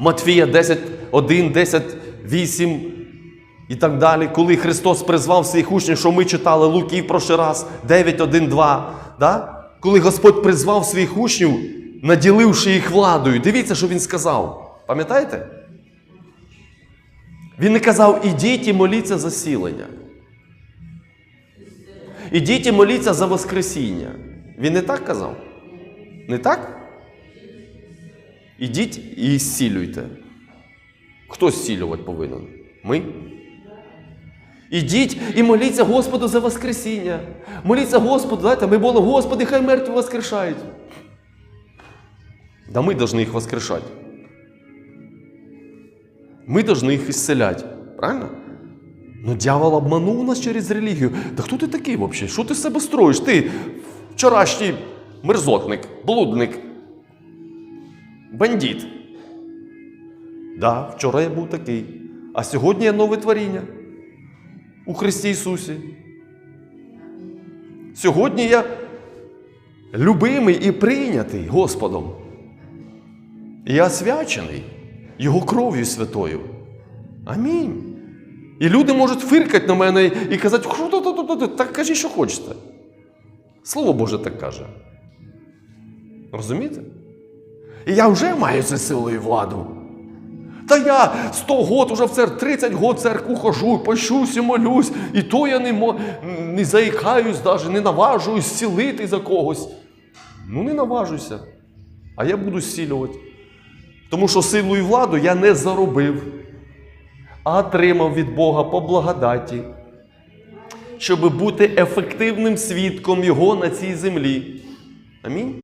Матфія 10, 1, 10, 8 і так далі. Коли Христос призвав своїх учнів, що ми читали Луки в прошлий раз, 9, 1, 2. Да? Коли Господь призвав своїх учнів, наділивши їх владою, дивіться, що Він сказав. Пам'ятаєте? Він не казав, ідіть і моліться за сілення. Ідіть і моліться за Воскресіння. Він не так казав? Не так? Ідіть і зцілюйте. Хто зцілювати повинен? Ми? Ідіть і моліться Господу за Воскресіння. Моліться Господу, знаєте, ми були, Господи, хай мертві воскрешають. Да ми повинні їх воскрешати. Ми повинні їх ісцеляти. Правильно? Ну, дьявол обманув нас через релігію. Да хто ти такий взагалі? Що ти з себе строїш? Ти вчорашній мерзотник, блудник, бандит. Да, вчора я був такий. А сьогодні я нове творіння у Христі Ісусі. Сьогодні я любимий і прийнятий Господом. Я освячений Його кров'ю святою. Амінь. І люди можуть фиркати на мене і казати, так кажіть, що хочете. Слово Боже так каже. Розумієте? І я вже маю силу і владу. Та я 100 год уже в церкву, 30 год в церкву хожу, пощусь і молюсь, і то я не, мо, не заїкаюсь, навіть не наважуюсь зцілити за когось. Ну, не наважуйся. А я буду зцілювати. Тому що силу і владу я не заробив, а отримав від Бога по благодаті, щоб бути ефективним свідком Його на цій землі. Амінь.